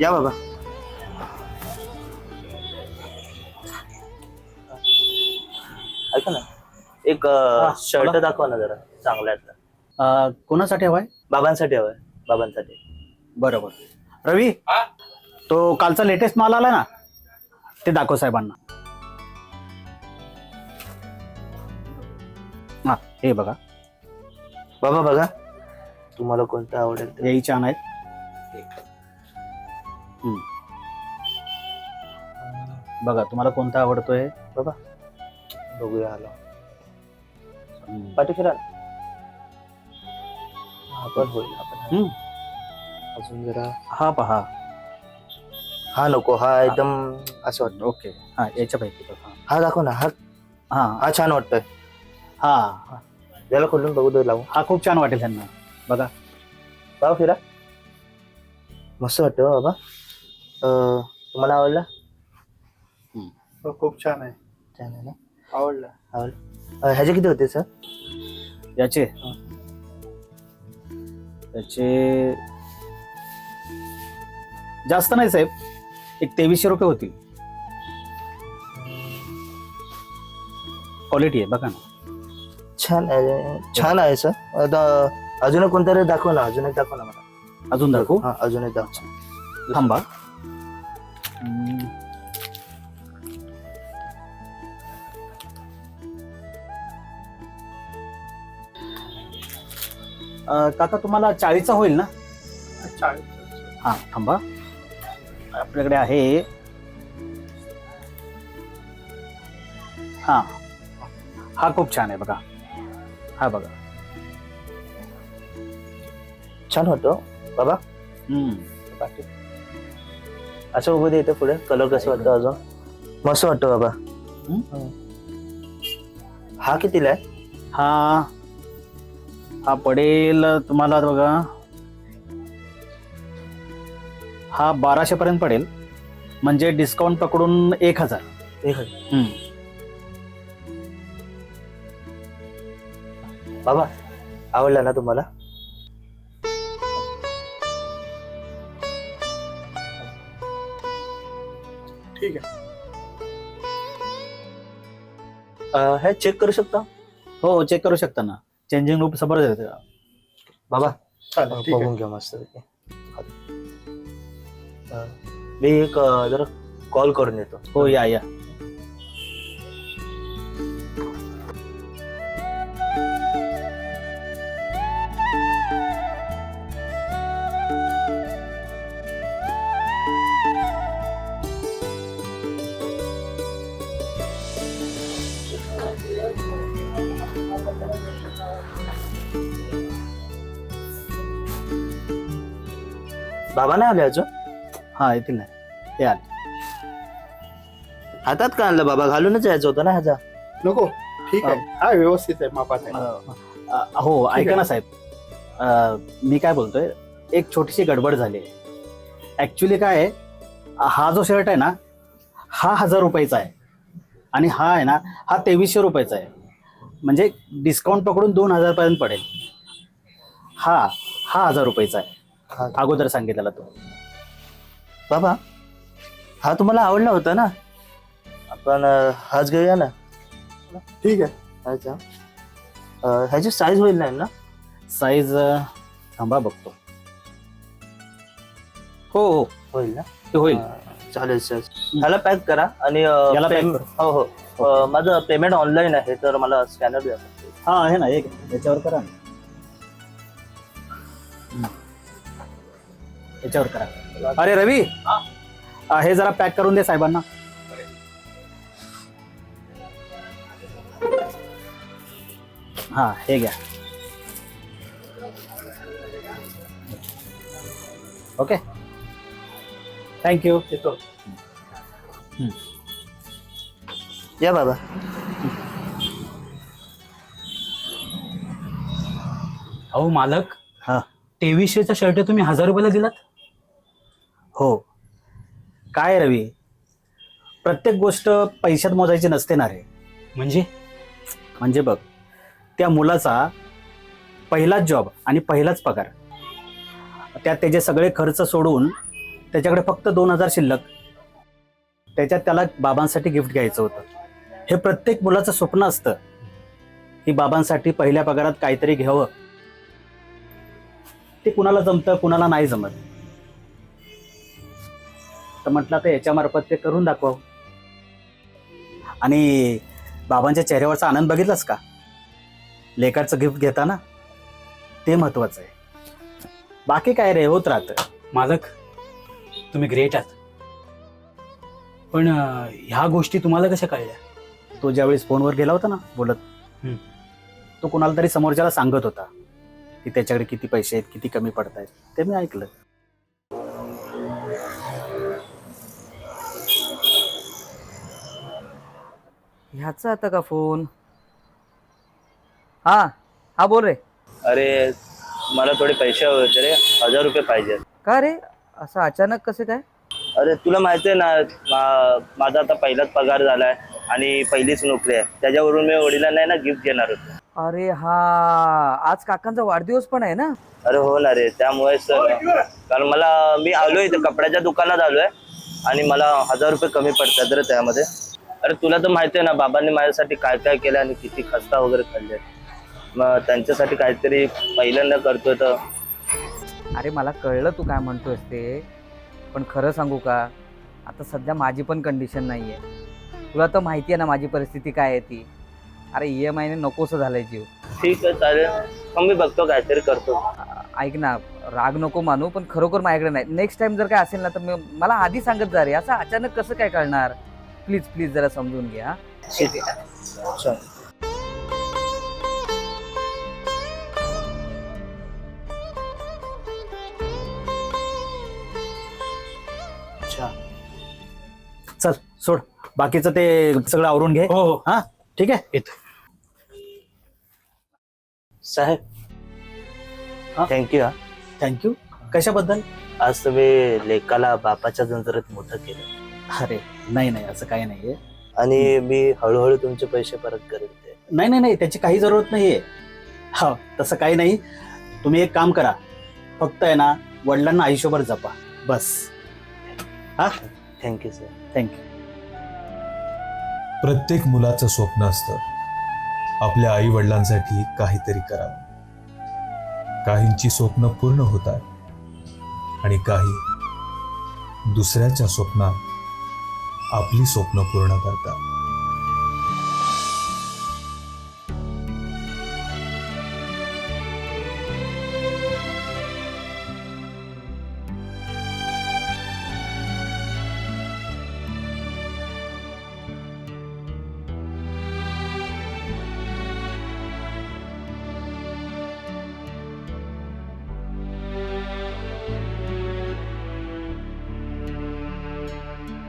या बाबा. ऐका ना. एक हा, शर्ट बोला. दाखवा ना जरा चांगला आहे अं, कोणासाठी हवाय? बाबांसाठी हवंय बाबांसाठी. बरोबर. रवी तो कालचा लेटेस्ट माल आला ना? ते दाखव साहेबांना. हा हे बघा. बाबा बघा. तुम्हाला कोणतं आवडेल ते? हेही छान आहेत. बघा तुम्हाला कोणता आवडतोय? बाबा बघूया आलो. पाठी फिरा. हा पण होईल आपण. अजून जरा. हा पहा. हा. नको. हा एकदम असं वाटतं. ओके. हा याच्यापैकी बघा. हा दाखव ना. हा. हा. हा छान वाटतोय. हा. याला खोलून बघू दे लावून हा खूप छान वाटेल त्यांना. बघा. बाबा फिरा. मस्त वाटतं हो बाबा. अं, तुम्हाला आवडला? हो, खूप छान आहे. छान आहे ना? आवडलं. आवडलं. अं, ह्याचे किती होते सर? याचे? याचे जास्त नाही साहेब. एक तेवीसशे रुपये होतील. क्वालिटी आहे बघा ना. छान आहे छान आहे सर. आता अजून एक कोणतरी दाखव ना अजून एक दाखव ना मला. अजून दाखवू? हा अजून एक दाखव. थांबा. अं, काका तुम्हाला चाळीचा होईल ना? चाळीस हा थांबा. आपल्याकडे आहे. हा. हा खूप छान आहे बघा. हा बघा. छान होतो. बाबा. हम्म. पाठी असं उभं दे इथे पुढे. कलर कसं वाटतं अजून? मस्त वाटतं बाबा. हम्म. हा कितीला आहे? हा. हा पडेल तुम्हाला बघा. हा बाराशे पर्यंत पडेल. म्हणजे डिस्काउंट पकडून एक हजार. एक हजार. हम्म. बाबा आवडला ना तुम्हाला? ठीक आहे. हे चेक करू शकता? हो चेक करू शकता ना. चेंजिंग रूप समोर येते बाबा चालेल ठीक बघून घ्या मस्त मी एक अं, जरा कॉल करून येतो. हो या या. बाबा नाही आले अजून? हा येतील ना. हे आले. हातात का आणलं बाबा? घालूनच यायचं होतं ना ह्याचा. नको. ठीक आहे. हा. व्यवस्थित आहे मापात आहे. अ, हो ठीक ऐका आहे. ना साहेब. अ, मी काय बोलतोय? एक छोटीशी गडबड झाली ऍक्च्युली काय आहे? हा जो शर्ट आहे ना हा हजार रुपयाचा आहे. आणि हा आहे ना हा तेवीसशे रुपयाचा आहे. म्हणजे डिस्काउंट पकडून दोन हजार पर्यंत पडेल. हा हा हजार रुपयाचा आहे. हा. अगोदर सांगितलेला तो. बाबा हा तुम्हाला आवडला होता ना? आपण अं, हाच घेऊया ना? ठीक आहे. ह्याचा अं, ह्याची साईज होईल नाही ना साईज थांबा बघतो. हो हो. होईल ना? ते होईल. अं, चालेल सर ह्याला पॅक करा आणि अं, याला pack पेम- हो हो. अं, माझं पेमेंट ऑनलाईन आहे तर मला स्कॅनर द्या. हा आहे ना एक याच्यावर करा ना. याच्यावर करा. अरे रवी! हा, हे जरा पॅक करून दे साहेबांना. हा हे घ्या. ओके. थँक्यू येतो. या बाबा अहो मालक हा. तेवीसशेचा शर्ट तुम्ही हजार रुपयाला दिलात? हो. काय रवी? प्रत्येक गोष्ट पैशात मोजायची नसते ना रे. म्हणजे? म्हणजे बघ त्या मुलाचा पहिलाच जॉब आणि पहिलाच पगार. त्यात त्याचे सगळे खर्च सोडून त्याच्याकडे फक्त दोन हजार शिल्लक. त्याच्यात त्याला बाबांसाठी गिफ्ट घ्यायचं होतं. हे प्रत्येक मुलाचं स्वप्न असतं. की बाबांसाठी पहिल्या पगारात काहीतरी घ्यावं. ते कुणाला जमतं कुणाला नाही जमत. तर म्हटलं तर याच्यामार्फत ते करून दाखवावं. आणि बाबांच्या चेहऱ्यावरचा आनंद बघितलास का? लेखाचं गिफ्ट घेताना? ते महत्वाचं आहे. बाकी काय रे होत राहतं. मालक तुम्ही ग्रेट आहात. पण अं, ह्या गोष्टी तुम्हाला कशा कळल्या? तो ज्यावेळेस फोनवर गेला होता ना बोलत हम्म. तो कुणाला तरी समोरच्याला सांगत होता की त्याच्याकडे किती पैसे आहेत किती कमी पडत आहेत ते मी ऐकलं. ह्याचा आता का फोन? हा हा बोल रे. अरे मला थोडे पैसे हवे होते रे. हजार रुपये पाहिजे. का रे? असं अचानक कसे काय? अरे तुला माहिती आहे ना मा- माझा आता पहिलाच पगार झालाय आणि पहिलीच नोकरी आहे. त्याच्यावरून मी वडिलांना आहे ना गिफ्ट घेणार होतो. अरे हा आज काकांचा वाढदिवस पण आहे ना? अरे हो ना रे. त्यामुळेच कारण मला मी आलोय इथे कपड्याच्या दुकानात आलोय आणि मला हजार रुपये कमी पडतात रे त्यामध्ये. अरे तुला तर माहिती आहे ना बाबांनी माझ्यासाठी काय काय केलं आणि किती खस्ता वगैरे खाल्ले. मग त्यांच्यासाठी काहीतरी पहिल्यांदा करतोय तर. अरे मला कळलं तू काय म्हणतोयस ते पण खरं सांगू का? आता सध्या माझी पण कंडिशन नाही आहे तुला तर माहिती आहे ना माझी परिस्थिती काय आहे ती. अरे ई एम आयने नकोसं झालंय जीव. ठीक आहे चालेल. मग मी बघतो काहीतरी करतो. आ- ऐक ना राग नको मानू पण खरोखर माझ्याकडे नाही. नेक्स्ट टाइम जर काय असेल ना तर मी- मला आधी सांगत जा रे. असं अचानक कसं काय कळणार? प्लीज प्लीज जरा समजून घ्या. चल. सोड. बाकीचं ते सगळं आवरून घे. हो हो. हा? ठीक आहे? येतो. साहेब. हा? थँक्यू हा. थँक्यू कशाबद्दल? आज तुम्ही लेकाला बापाच्या जंजरात मोठं केलं. अरे नाही नाही असं काही नाहीये. आणि मी हळूहळू तुमचे पैसे परत करेन ते. नाही नाही नाही त्याची काही जरूरत नाहीये. हा तसं काही नाही. तुम्ही एक काम करा. फक्त आहे ना वडिलांना आयुष्यभर जपा. बस. थँक्यू सर थँक्यू प्रत्येक मुलाचं स्वप्न असतं. आपल्या आई वडिलांसाठी काहीतरी करावं. काहींची स्वप्न पूर्ण होतात. आणि काही दुसऱ्याच्या स्वप्नात आपली स्वप्न पूर्ण करतात.